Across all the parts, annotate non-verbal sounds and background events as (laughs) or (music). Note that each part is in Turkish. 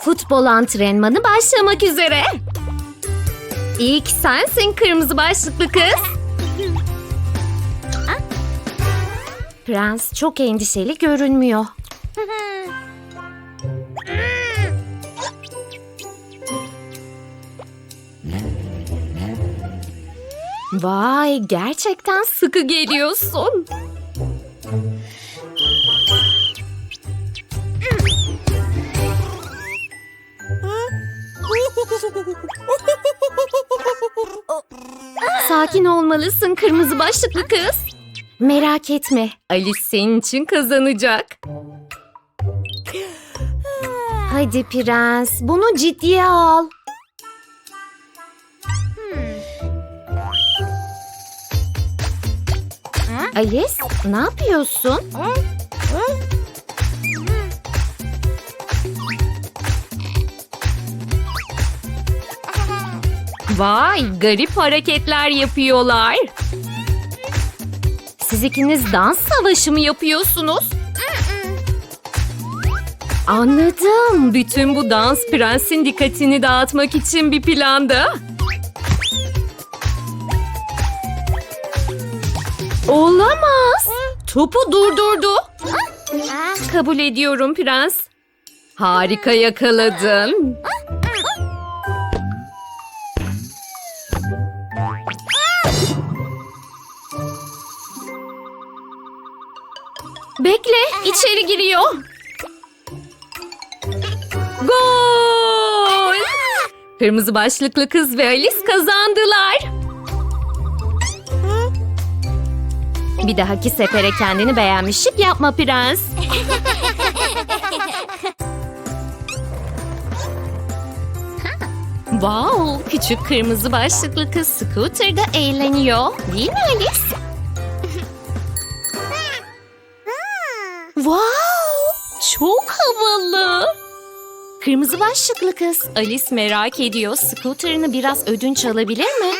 Futbol antrenmanı başlamak üzere. İlk sensin kırmızı başlıklı kız. Prens çok endişeli görünmüyor. Vay gerçekten sıkı geliyorsun. Sakin olmalısın kırmızı başlıklı kız. Merak etme, Alice senin için kazanacak. Hadi prens, bunu ciddiye al. Alice, ne yapıyorsun? Vay, garip hareketler yapıyorlar. Siz ikiniz dans savaşı mı yapıyorsunuz? Anladım. Bütün bu dans prensin dikkatini dağıtmak için bir plandı. Olamaz. Topu durdurdu. Kabul ediyorum prens. Harika yakaladın. Bekle, içeri giriyor. Gol! Kırmızı başlıklı kız ve Alice kazandılar. Bir dahaki sefere kendini beğenmişlik yapma prens. Wow, küçük kırmızı başlıklı kız scooter'da eğleniyor. Değil mi Alice? Wow, çok havalı. Kırmızı başlıklı kız. Alice merak ediyor. Scooter'ını biraz ödünç alabilir mi?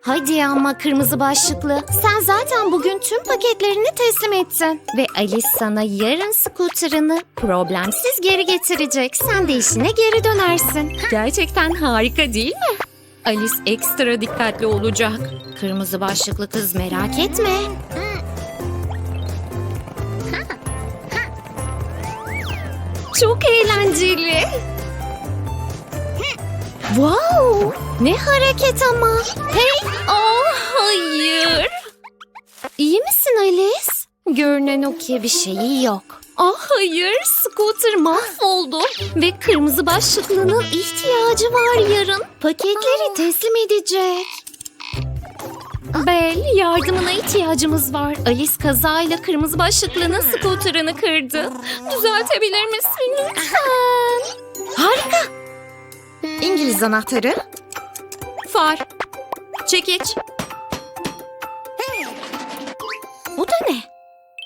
Hadi ama kırmızı başlıklı. Sen zaten bugün tüm paketlerini teslim ettin. Ve Alice sana yarın scooter'ını problemsiz geri getirecek. Sen de işine geri dönersin. Gerçekten harika değil mi? Alice ekstra dikkatli olacak. Kırmızı başlıklı kız merak etme. Çok eğlenceli. Wow! Ne hareket ama. Hey! Oh, hayır. İyi misin Alice? Görünen o ki bir şeyi yok. Ah hayır, scooter mahvoldu. Ve kırmızı başlıklının ihtiyacı var yarın. Paketleri teslim edecek. Bel, yardımına ihtiyacımız var. Alice kazayla kırmızı başlıklının scooter'ını kırdı. Düzeltebilir misin lütfen? Harika. İngiliz anahtarı. Far. Çekiç. Bu da ne?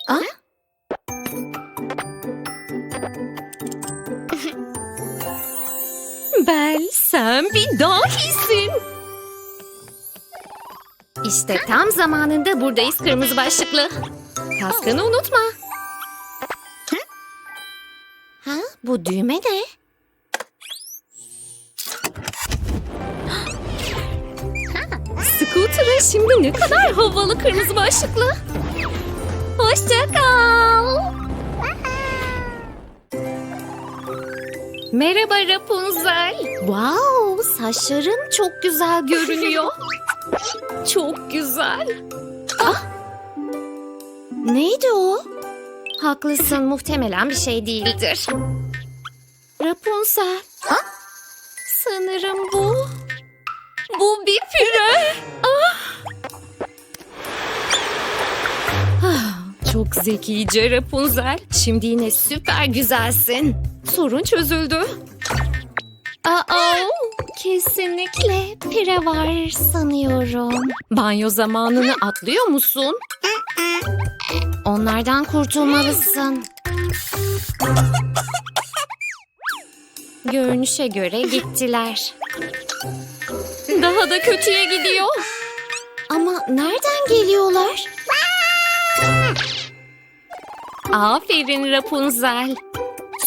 Ah? Bel, sen bir dahisin. İşte tam zamanında buradayız kırmızı başlıklı. Kaskını unutma. Ha, bu düğme ne? Scooter'a şimdi ne kadar havalı kırmızı başlıklı. Hoşça kal. Merhaba Rapunzel. Wow, saçların çok güzel görünüyor. (laughs) çok güzel. Ah. Neydi o? Haklısın, muhtemelen bir şey değildir. Rapunzel. Ah. Sanırım bu. Bu bir pire. Ah. Ah, Çok zekice Rapunzel. Şimdi yine süper güzelsin. Sorun çözüldü. Kesinlikle pire var sanıyorum. Banyo zamanını atlıyor musun? Onlardan kurtulmalısın. Görünüşe göre gittiler. Daha da kötüye gidiyor. Ama nereden geliyorlar? Aferin Rapunzel.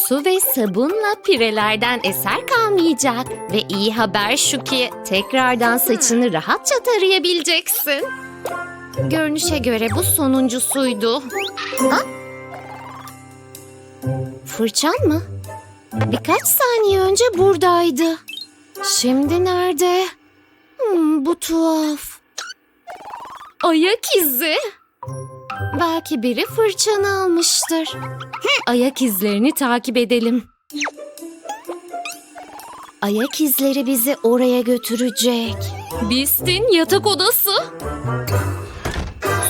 Su ve sabunla pirelerden eser kalmayacak. Ve iyi haber şu ki tekrardan saçını rahatça tarayabileceksin. Görünüşe göre bu sonuncusuydu. Ha? Fırçan mı? Birkaç saniye önce buradaydı. Şimdi nerede? Hmm, bu tuhaf. Ayak izi. Belki biri fırçanı almıştır. Ayak izlerini takip edelim. Ayak izleri bizi oraya götürecek. Beast'in yatak odası.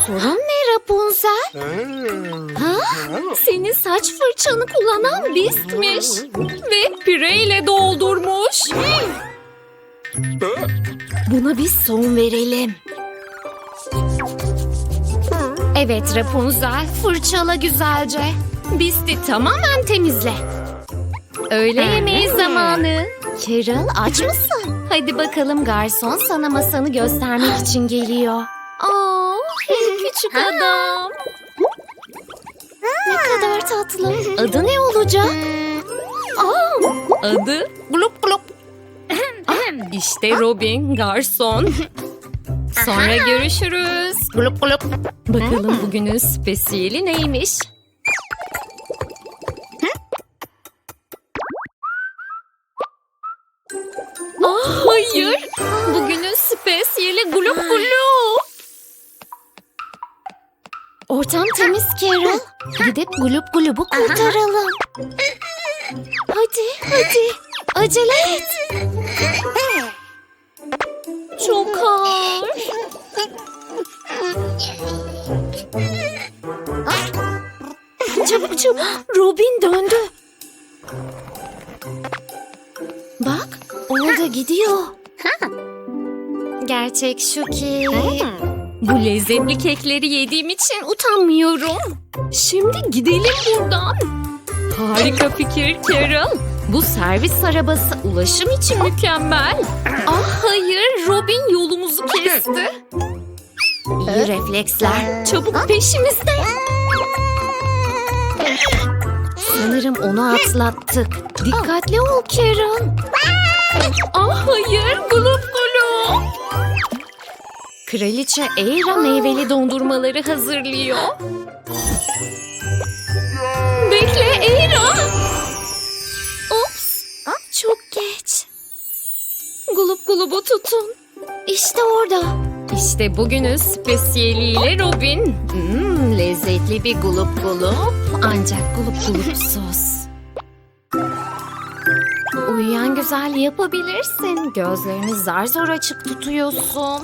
Sorun ne Rapunzel? Ha? Senin saç fırçanı kullanan Beast'miş. Ve pireyle doldurmuş. Buna bir son verelim. Evet Rapunzel, fırçala güzelce. Beast'i tamamen temizle. Öğle yemeği zamanı. Carol aç mısın? Hadi bakalım garson sana masanı göstermek için geliyor. Aa, (laughs) küçük adam. Ne kadar tatlı. Adı ne olacak? Aa, adı Glup Glup. İşte Robin, garson. (laughs) Sonra görüşürüz. Glup glup. Bakalım bugünün spesiyeli neymiş? Ah, hayır. Bugünün spesiyeli glup glup. Ortam temiz Carol. Gidip glup glubu kurtaralım. Hadi, hadi. Acele et. Çok ağır. Çabuk çabuk. Robin döndü. Bak orada gidiyor. Gerçek şu ki... Bu lezzetli kekleri yediğim için utanmıyorum. Şimdi gidelim buradan. Harika fikir Carol. Bu servis arabası ulaşım için mükemmel. Ah hayır, Robin yolumuzu kesti. İyi refleksler. Çabuk peşimizde. Sanırım onu atlattık. Dikkatli ol Carol. Ah hayır, gulup gulup. Kraliçe Eira meyveli dondurmaları hazırlıyor. Gulup gulubu tutun. İşte orada. İşte bugünün spesiyeliyle Robin. Hmm, lezzetli bir gulup gulup ancak gulup gulupsuz. (laughs) Uyuyan güzel yapabilirsin. Gözlerini zar zor açık tutuyorsun.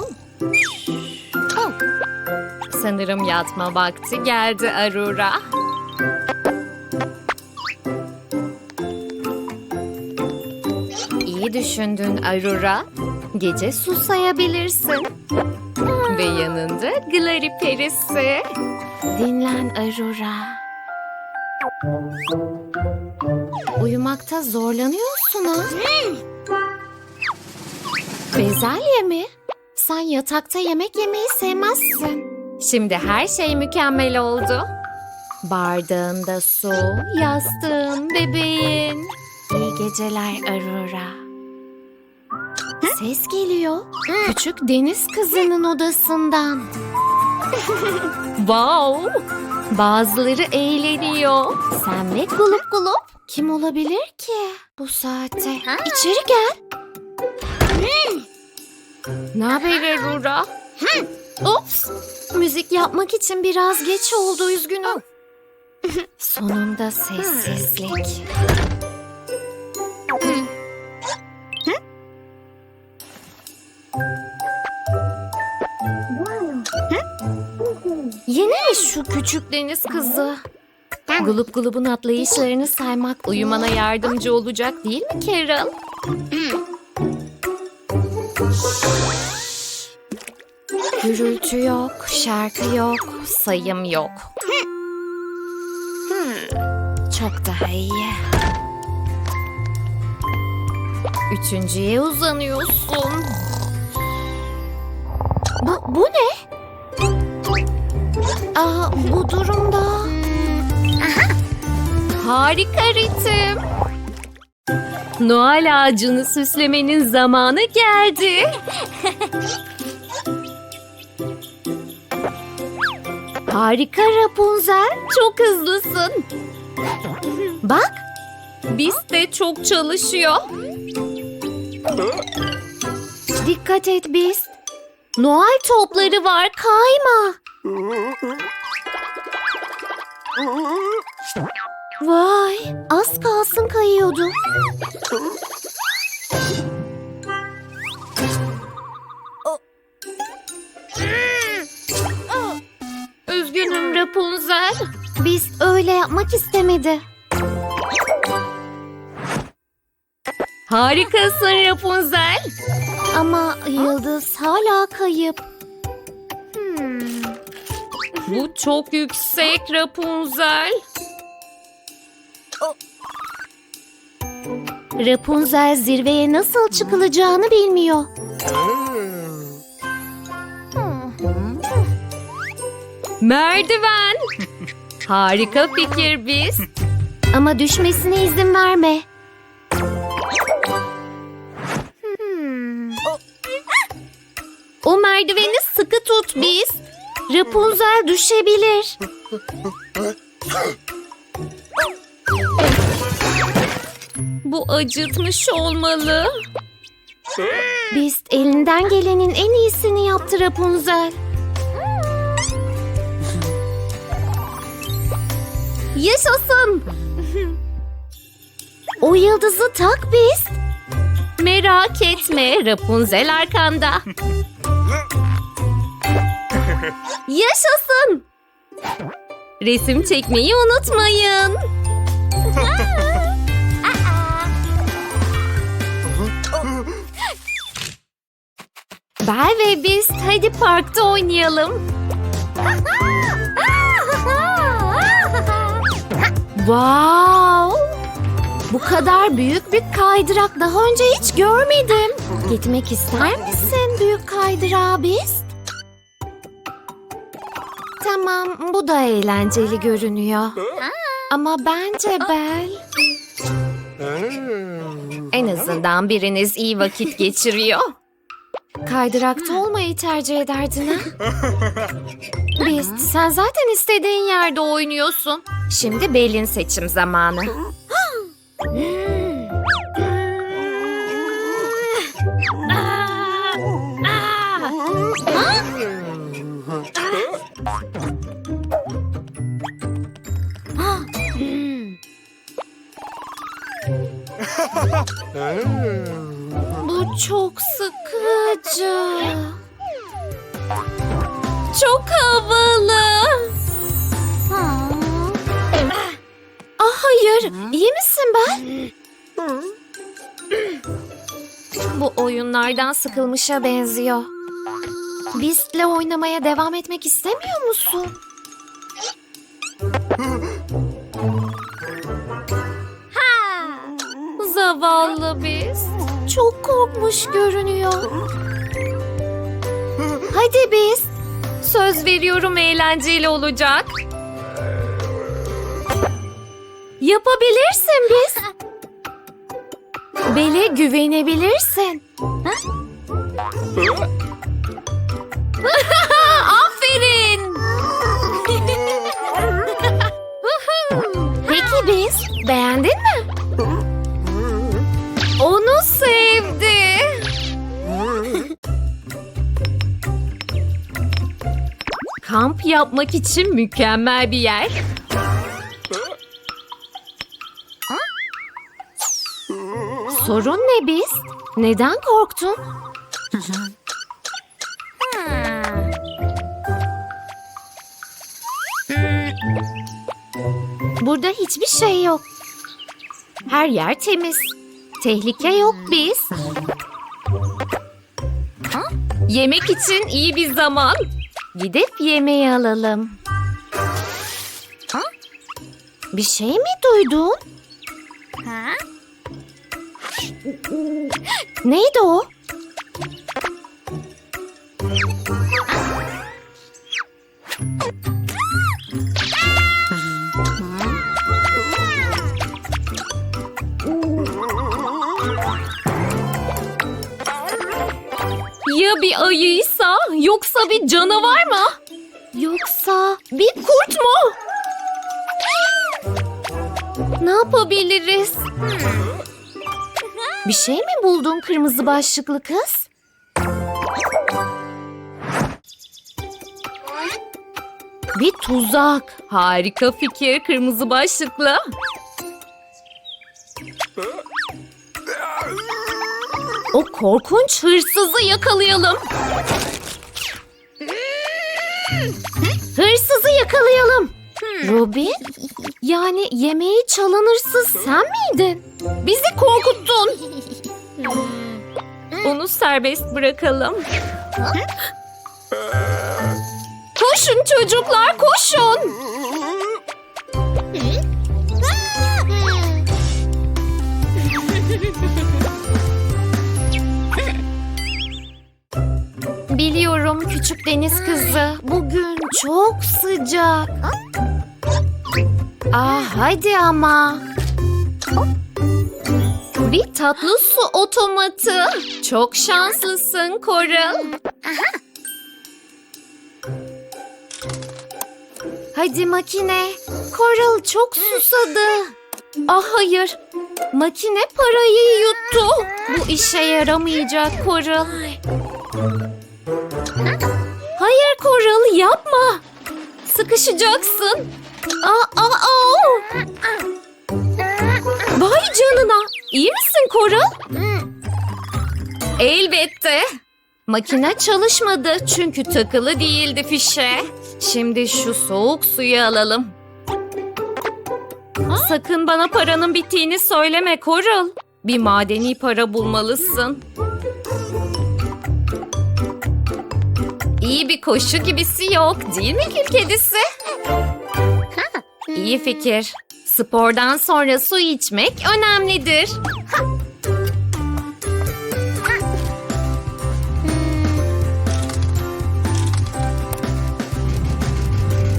Sanırım yatma vakti geldi Arura. İyi düşündün Arura. Gece susayabilirsin. Ve yanında Glari perisi. Dinlen Arura. Uyumakta zorlanıyorsun ha? Bezelye mi? Sen yatakta yemek yemeyi sevmezsin. Şimdi her şey mükemmel oldu. Bardağında su, yastığın, bebeğin. İyi geceler Aurora. Ses geliyor. Küçük deniz kızının odasından. (laughs) wow! Bazıları eğleniyor. Sen ve gulup gulup. Kim olabilir ki bu saatte? İçeri gel. Ne haber Aurora? Ops! Müzik yapmak için biraz geç oldu üzgünüm. Sonunda sessizlik. Yine mi şu küçük deniz kızı? Gulup gulubun atlayışlarını saymak uyumana yardımcı olacak değil mi Carol? Gürültü yok, şarkı yok, sayım yok. Çok daha iyi. Üçüncüye uzanıyorsun. Bu, bu ne? Aa, bu durumda... Harika ritim. Noel ağacını süslemenin zamanı geldi. (laughs) Harika Rapunzel, çok hızlısın. Bak, biz de çok çalışıyor. Dikkat et biz. Noel topları var, kayma. Vay, az kalsın kayıyordu. Üzgünüm Rapunzel. Biz öyle yapmak istemedi. Harikasın Rapunzel. Ama yıldız hala kayıp. Bu çok yüksek Rapunzel. Rapunzel zirveye nasıl çıkılacağını bilmiyor. Merdiven. Harika fikir biz. Ama düşmesine izin verme. Hmm. O merdiveni sıkı tut biz. Rapunzel düşebilir. Bu acıtmış olmalı. Beast elinden gelenin en iyisini yaptı Rapunzel. Yaşasın. O yıldızı tak Beast. Merak etme Rapunzel arkanda. Yaşasın. Resim çekmeyi unutmayın. Bel ve biz hadi parkta oynayalım. Wow! Bu kadar büyük bir kaydırak daha önce hiç görmedim. Gitmek ister misin büyük kaydırağa biz? Tamam, bu da eğlenceli görünüyor. Ama bence Bel... En azından biriniz iyi vakit geçiriyor. Kaydırakta olmayı tercih ederdin ha? Beast, sen zaten istediğin yerde oynuyorsun. Şimdi Bel'in seçim zamanı. Bu çok sıkıcı. Çok havalı. Ah hayır, iyi misin ben? Bu oyunlardan sıkılmışa benziyor. Beast'le oynamaya devam etmek istemiyor musun? Zavallı Beast. Çok korkmuş görünüyor. Hadi Beast. Söz veriyorum eğlenceli olacak. Yapabilirsin Beast. Bele güvenebilirsin. (laughs) Aferin. (laughs) Peki Beast, beğendin mi? Kamp yapmak için mükemmel bir yer. Sorun ne biz? Neden korktun? Burada hiçbir şey yok. Her yer temiz. Tehlike yok biz. Yemek için iyi bir zaman. Gidip yemeği alalım. Bir şey mi duydun? Neydi o? Ya bir ayıysa yoksa bir canavar mı? Yoksa bir kurt mu? Ne yapabiliriz? Bir şey mi buldun kırmızı başlıklı kız? Bir tuzak. Harika fikir kırmızı başlıklı. O korkunç hırsızı yakalayalım. Hırsızı yakalayalım. Robin, yani yemeği çalan hırsız sen miydin? Bizi korkuttun. Onu serbest bırakalım. Koşun çocuklar, koşun. Biliyorum küçük deniz kızı. Bugün çok sıcak. Ah hadi ama. Bir tatlı su otomatı. Çok şanslısın Coral. Hadi makine. Coral çok susadı. Ah hayır. Makine parayı yuttu. Bu işe yaramayacak Coral. Hayır Coral yapma. Sıkışacaksın. Aa, aa, aa. Vay canına. İyi misin Coral? Elbette. Makine çalışmadı çünkü takılı değildi fişe. Şimdi şu soğuk suyu alalım. Sakın bana paranın bittiğini söyleme Coral. Bir madeni para bulmalısın. İyi bir koşu gibisi yok değil mi kül kedisi? İyi fikir. Spordan sonra su içmek önemlidir.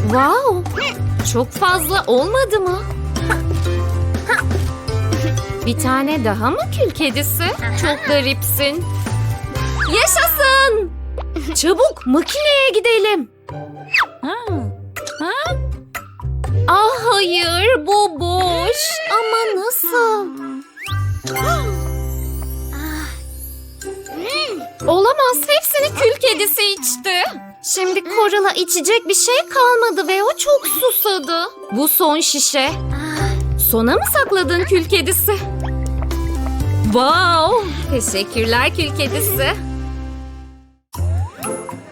Wow! Çok fazla olmadı mı? Bir tane daha mı kül kedisi? Çok garipsin. Yaşasın! Çabuk makineye gidelim. Ah hayır bu boş. Ama nasıl? Olamaz hepsini kül kedisi içti. Şimdi Koral'a içecek bir şey kalmadı ve o çok susadı. Bu son şişe. Sona mı sakladın kül kedisi? Wow! Teşekkürler kül kedisi.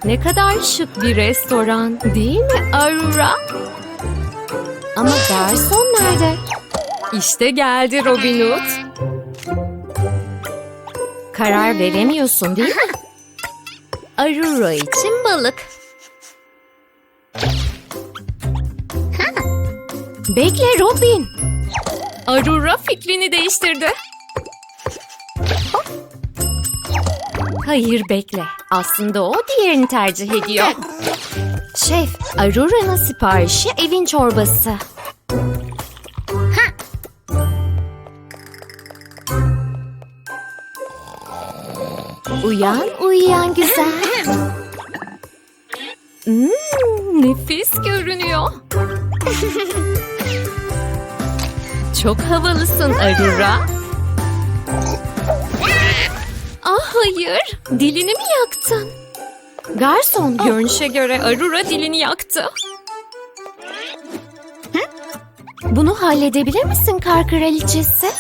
Ne kadar şık bir restoran değil mi Aurora? Ama garson nerede? İşte geldi Robin Hood. Karar veremiyorsun değil mi? Aurora için balık. Bekle Robin. Aurora fikrini değiştirdi. Hayır bekle. Aslında o diğerini tercih ediyor. Şef, Aurora'nın siparişi evin çorbası. Uyan, uyuyan güzel. Hmm, nefis görünüyor. Çok havalısın Aurora. Ah hayır, dilini mi yaktın? Garson görünüşe göre Aurora dilini yaktı. Bunu halledebilir misin kar kraliçesi?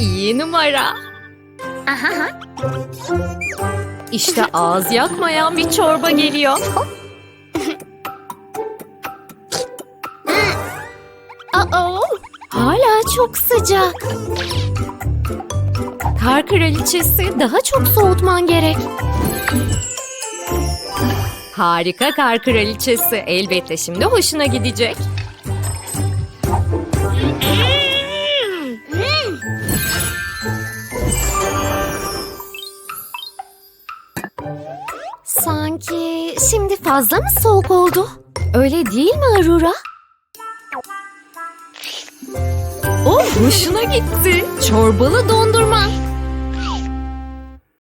İyi numara. İşte ağız yakmayan bir çorba geliyor. (laughs) Hala çok sıcak. Kar kraliçesi daha çok soğutman gerek. Harika kar kraliçesi. Elbette şimdi hoşuna gidecek. Sanki şimdi fazla mı soğuk oldu? Öyle değil mi Aurora? Oh Hoşuna gitti. Çorbalı dondurma.